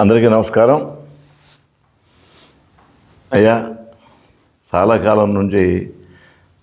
అందరికీ నమస్కారం. అయ్యా చాలా కాలం నుంచి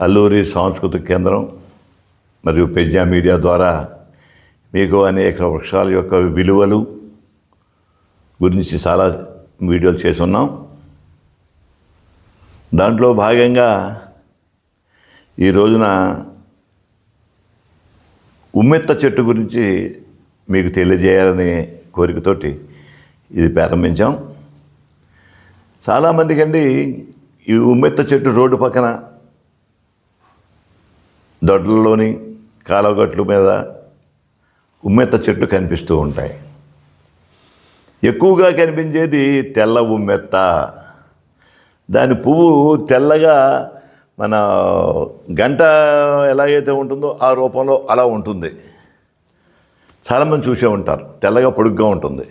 అల్లూరి సాంస్కృతిక కేంద్రం మరియు పెజ్జా మీడియా ద్వారా మీకు అనేక వృక్షాల యొక్క విలువలు గురించి చాలా వీడియోలు చేసి ఉన్నాం దాంట్లో భాగంగా ఈ రోజున ఉమ్మెత్త చెట్టు గురించి మీకు తెలియజేయాలనే కోరికతోటి ఇది ప్రారంభించాం. చాలామందికి అండి ఈ ఉమ్మెత్త చెట్టు రోడ్డు పక్కన దొడ్లలోని కాలవగట్ల మీద ఉమ్మెత్త చెట్లు కనిపిస్తూ ఉంటాయి. ఎక్కువగా కనిపించేది తెల్ల ఉమ్మెత్త. దాని పువ్వు తెల్లగా మన గంట ఎలాగైతే ఉంటుందో ఆ రూపంలో అలా ఉంటుంది. చాలామంది చూసే ఉంటారు. తెల్లగా పొడుగ్గా ఉంటుంది.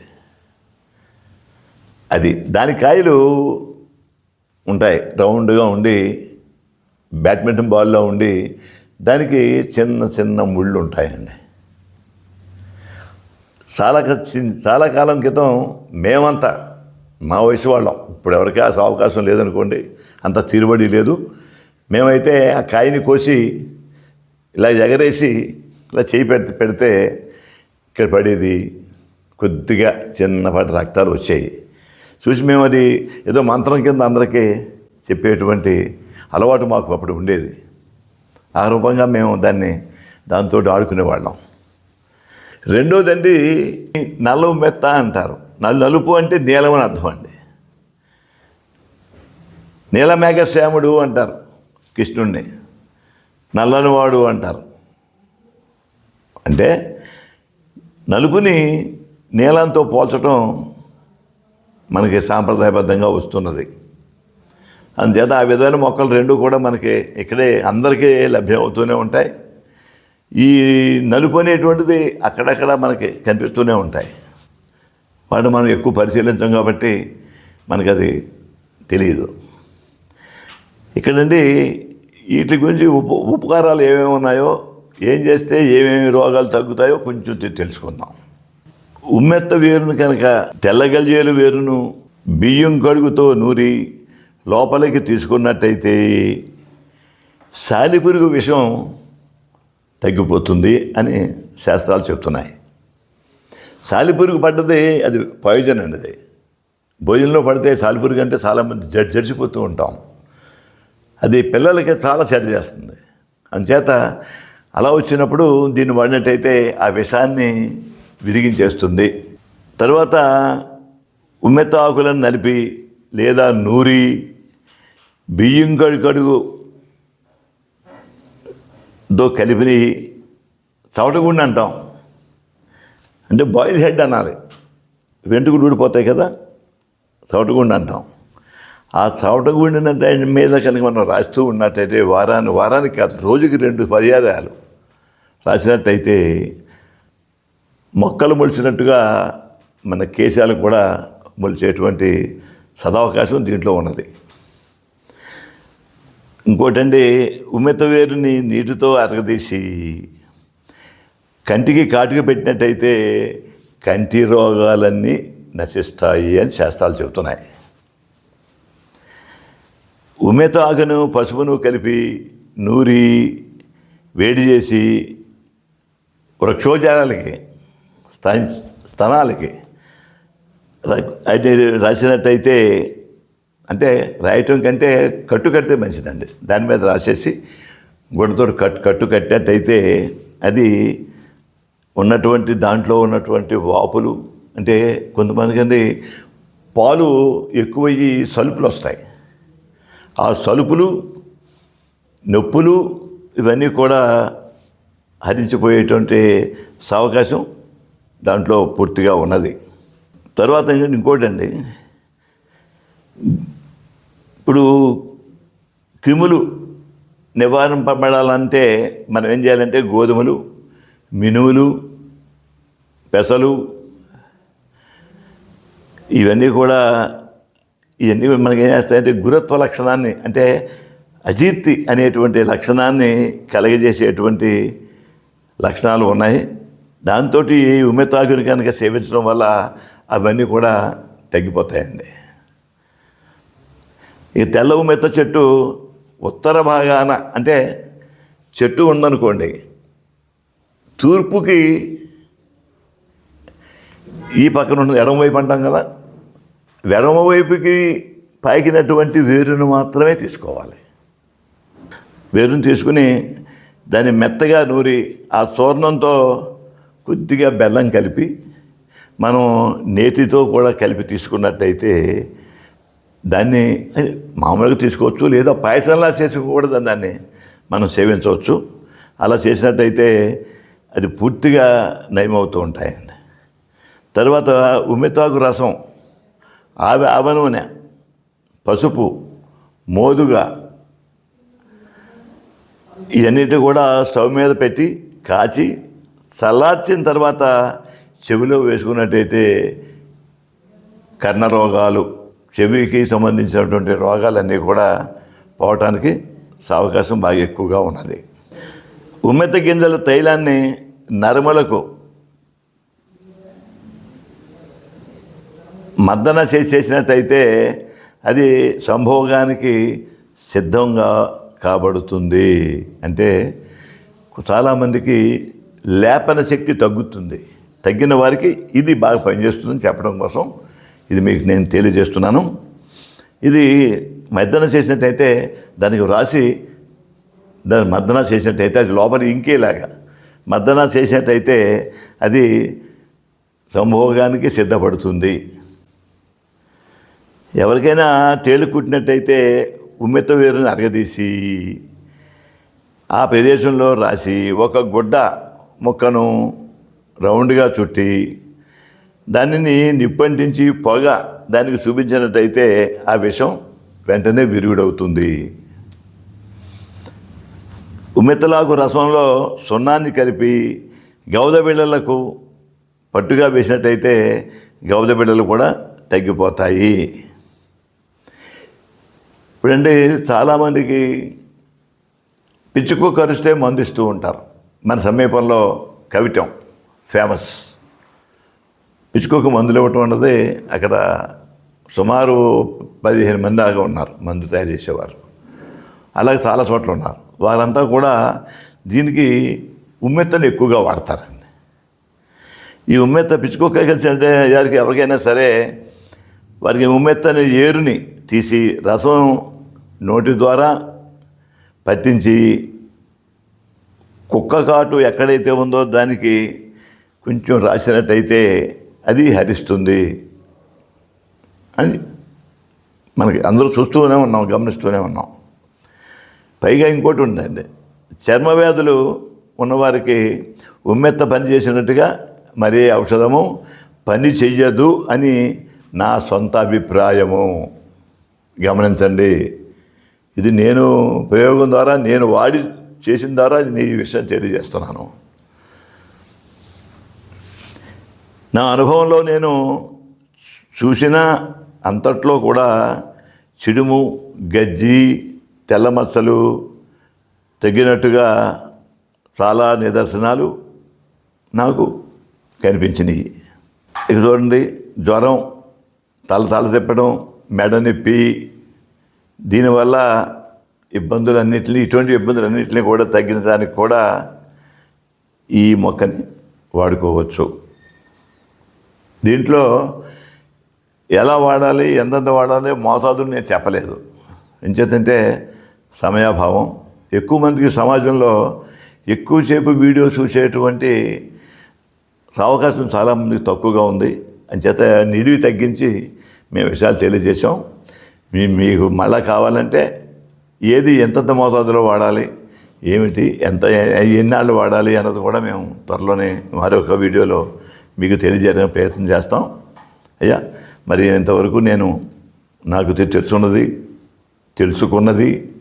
అది దాని కాయలు ఉంటాయి. రౌండ్గా ఉండి బ్యాడ్మింటన్ బాల్లో ఉండి దానికి చిన్న చిన్న ముళ్ళు ఉంటాయండి. చాలా చి- చాలా కాలం క్రితం మేమంతా మా వయసు వాళ్ళం. ఇప్పుడు ఎవరికి ఆ అవకాశం లేదనుకోండి అంత తీరుబడి లేదు. మేమైతే ఆ కాయని కోసి ఇలా ఎగరేసి ఇలా చేయి పెడితే పెడితే ఇక్కడ పడేది కొద్దిగా చిన్నపాటి రక్తాలు వచ్చాయి. చూసి మేము అది ఏదో మంత్రం కింద అందరికీ చెప్పేటువంటి అలవాటు మాకు అప్పుడు ఉండేది. ఆ రూపంగా మేము దాన్ని దాంతో ఆడుకునేవాళ్ళం. రెండోదండి నలువు మెత్త అంటారు. నలు నలుపు అంటే నీలం అని అర్థం అండి. నీలమేఘశ్యాముడు అంటారు కృష్ణుణ్ణి. నల్లనివాడు అంటారు. అంటే నలుపుని నీలంతో పోల్చడం మనకి సాంప్రదాయబద్ధంగా వస్తున్నది. అందుచేత ఆ విధమైన మొక్కలు రెండు కూడా మనకి ఇక్కడే అందరికీ లభ్యమవుతూనే ఉంటాయి. ఈ నలుపు అనేటువంటిది అక్కడక్కడ మనకి కనిపిస్తూనే ఉంటాయి. వాటిని మనం ఎక్కువ పరిశీలించాం కాబట్టి మనకి అది తెలియదు ఇక్కడండి వీటి గురించి ఉప ఉపకారాలు ఏమేమి ఉన్నాయో ఏం చేస్తే ఏమేమి రోగాలు తగ్గుతాయో కొంచెం తెలుసుకుందాం. ఉమ్మెత్త వేరును కనుక తెల్లగలిజేలు వేరును బియ్యం కడుగుతో నూరి లోపలికి తీసుకున్నట్టయితే సాలిపురుగు విషం తగ్గిపోతుంది అని శాస్త్రాలు చెప్తున్నాయి. సాలిపురుగు పడ్డది అది పాయిజన్ అండి అది భోజనంలో పడితే సాలిపురుగు అంటే చాలామంది జ జడిచిపోతూ ఉంటాం. అది పిల్లలకి చాలా చెడ్డ చేస్తుంది. అందుచేత అలా వచ్చినప్పుడు దీన్ని వాడినట్టయితే ఆ విషాన్ని విరిగించేస్తుంది. తర్వాత ఉమ్మెత్త ఆకులను నలిపి లేదా నూరి బియ్యం కడుగుతో కలిపి చవటగుండి అంటాం. అంటే బాయిల్ హెడ్ అనాలి. వెంట్రుకలు ఊడిపోతాయి కదా చవటగుండి అంటాం. ఆ చవటగుండిన మీద కనుక మనం రాస్తూ ఉన్నట్టయితే వారాన్ని వారానికి కాదు రోజుకి రెండు పర్యాయాలు రాసినట్టయితే మొక్కలు మొలిచినట్టుగా మన కేశాలు కూడా మొలిచేటువంటి సదావకాశం దీంట్లో ఉన్నది. ఇంకోటండి ఉమ్మెత వేరుని నీటితో అరగదీసి కంటికి కాటుక పెట్టినట్టయితే కంటి రోగాలన్నీ నశిస్తాయి అని శాస్త్రాలు చెబుతున్నాయి. ఉమెత ఆకును పసుపును కలిపి నూరి వేడి చేసి వృక్షోజాలకి స్థాయి స్థనాలకి. అయితే రాసినట్టయితే అంటే రాయటం కంటే కట్టు కడితే మంచిదండి. దాని మీద రాసేసి గుడ్డతో కట్టు కట్టు కట్టినట్టయితే అది ఉన్నటువంటి దాంట్లో ఉన్నటువంటి వాపులు అంటే కొంతమందికండి పాలు ఎక్కువయ్యి సలుపులు వస్తాయి ఆ సలుపులు నొప్పులు ఇవన్నీ కూడా హరించిపోయేటువంటి సవకాశం దాంట్లో పూర్తిగా ఉన్నది. తర్వాత ఇంకోటి అండి ఇప్పుడు క్రిములు నివారింపబడాలంటే మనం ఏం చేయాలంటే గోధుమలు మినువులు పెసలు ఇవన్నీ కూడా ఇవన్నీ మనకి ఏం చేస్తాయంటే గురత్వ లక్షణాన్ని అంటే అజీర్తి అనేటువంటి లక్షణాన్ని కలగజేసేటువంటి లక్షణాలు ఉన్నాయి. దాంతో ఈ ఉమ్మెత్తాకుని కనుక సేవించడం వల్ల అవన్నీ కూడా తగ్గిపోతాయండి. ఈ తెల్ల ఉమ్మెత్త చెట్టు ఉత్తర భాగాన అంటే చెట్టు ఉందనుకోండి తూర్పుకి ఈ పక్కన ఉన్న ఎడమ వైపు అంటాం కదా ఎడమ వైపుకి పాకినటువంటి వేరును మాత్రమే తీసుకోవాలి. వేరుని తీసుకుని దాన్ని మెత్తగా నూరి ఆ చూర్ణంతో కొద్దిగా బెల్లం కలిపి మనం నేతితో కూడా కలిపి తీసుకున్నట్టయితే దాన్ని మామూలుగా తీసుకోవచ్చు లేదా పాయసంలా చేసుకోకూడదు దాన్ని మనం సేవించవచ్చు. అలా చేసినట్టయితే అది పూర్తిగా నయమవుతూ ఉంటాయండి. తర్వాత ఉమెతాకు రసం ఆవి ఆవ నూనె పసుపు మోదుగా ఇవన్నిటి కూడా స్టవ్ మీద పెట్టి కాచి చల్లార్చిన తర్వాత చెవిలో వేసుకున్నట్టయితే కర్ణ రోగాలు చెవికి సంబంధించినటువంటి రోగాలన్నీ కూడా పోవటానికి అవకాశం బాగా ఎక్కువగా ఉన్నది. ఉమ్మెత్త గింజల తైలాన్ని నరములకు మద్దన చేసేసినట్టయితే చేసినట్టయితే అది సంభోగానికి సిద్ధంగా కాబడుతుంది. అంటే చాలామందికి లేపన శక్తి తగ్గుతుంది. తగ్గిన వారికి ఇది బాగా పనిచేస్తుందని చెప్పడం కోసం ఇది మీకు నేను తెలియజేస్తున్నాను. ఇది మద్దన చేసినట్టయితే దానికి వ్రాసి దాని మద్దన చేసినట్టయితే అది లోపల ఇంకేలాగా. మద్దన చేసినట్టయితే అది సంభోగానికి సిద్ధపడుతుంది. ఎవరికైనా తేలుకుట్టినట్టయితే ఉమ్మెత్త వేరుని అరగదీసి ఆ ప్రదేశంలో రాసి ఒక గుడ్డ ముక్కను రౌండ్గా చుట్టి దానిని నిప్పంటించి పొగ దానికి చూపించినట్టయితే ఆ విషం వెంటనే విరుగుడవుతుంది. ఉమ్మెత్తలాకు రసంలో సున్నాన్ని కలిపి గౌద బిళ్ళలకు పట్టుగా వేసినట్టయితే గౌద బిళ్ళలు కూడా తగ్గిపోతాయి. ఇప్పుడంటే చాలామందికి పిచ్చుకు కరిస్తే మందిస్తూ ఉంటారు. మన సమీపంలో కవిటం ఫేమస్ పిచ్చుకోకు మందులు ఇవ్వటం అన్నది అక్కడ సుమారు పదిహేను మంది దాకా ఉన్నారు మందు తయారు చేసేవారు. అలాగే చాలా చోట్ల ఉన్నారు. వారంతా కూడా దీనికి ఉమ్మెత్తని ఎక్కువగా వాడతారండి. ఈ ఉమ్మెత్త పిచ్చుకోక కలిసి అంటే ఎవరికి ఎవరికైనా సరే వారికి ఉమ్మెత్తని ఏరుని తీసి రసం నోటి ద్వారా పట్టించి కుక్క కాటు ఎక్కడైతే ఉందో దానికి కొంచెం రాసినట్టయితే అది హరిస్తుంది అని మనకి అందరూ చూస్తూనే ఉన్నాం గమనిస్తూనే ఉన్నాం. పైగా ఇంకోటి ఉందండి. చర్మ వ్యాధులు ఉన్నవారికి ఉమ్మెత్త పని చేసినట్టుగా మరే ఔషధము పని చెయ్యదు అని నా సొంత అభిప్రాయము. గమనించండి. ఇది నేను ప్రయోగం ద్వారా నేను వాడి చేసిన ద్వారా నీ విషయం తెలియజేస్తున్నాను. నా అనుభవంలో నేను చూసిన అంతట్లో కూడా చిడుము గజ్జి తెల్ల మచ్చలు తగ్గినట్టుగా చాలా నిదర్శనాలు నాకు కనిపించినాయి. ఇక చూడండి జ్వరం తల తల తిప్పడం మెడ నొప్పి దీనివల్ల ఇబ్బందులన్నింటినీ ఇటువంటి ఇబ్బందులన్నింటినీ కూడా తగ్గించడానికి కూడా ఈ మొక్కని వాడుకోవచ్చు. దీంట్లో ఎలా వాడాలి ఎంతెంత వాడాలి మోతాదులు నేను చెప్పలేదు. ఎంచేతంటే సమయాభావం. ఎక్కువ మందికి సమాజంలో ఎక్కువసేపు వీడియో చూసేటువంటి అవకాశం చాలామందికి తక్కువగా ఉంది. అంచేత నిడివి తగ్గించి మేము విషయాలు తెలియజేసాం మీకు మళ్ళా కావాలంటే ఏది ఎంతెంత మోతాదులో వాడాలి? ఏమిటి? ఎంత ఎన్నాళ్ళు వాడాలి అన్నది కూడా మేము త్వరలోనే మరొక వీడియోలో మీకు తెలియజేయడానికి ప్రయత్నం చేస్తాం. అయ్యా మరి ఇంతవరకు నేను నాకు తెలుసున్నది తెలుసుకున్నది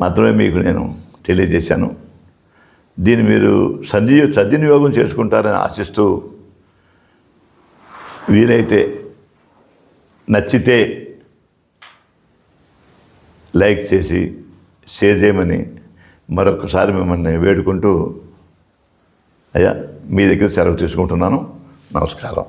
మాత్రమే మీకు నేను తెలియజేశాను. దీన్ని మీరు సద్వి సద్వినియోగం చేసుకుంటారని ఆశిస్తూ వీలైతే నచ్చితే లైక్ చేసి షేర్ చేయమని మరొకసారి మిమ్మల్ని వేడుకుంటూ అయ్యా మీ దగ్గర సెలవు తీసుకుంటున్నాను. నమస్కారం.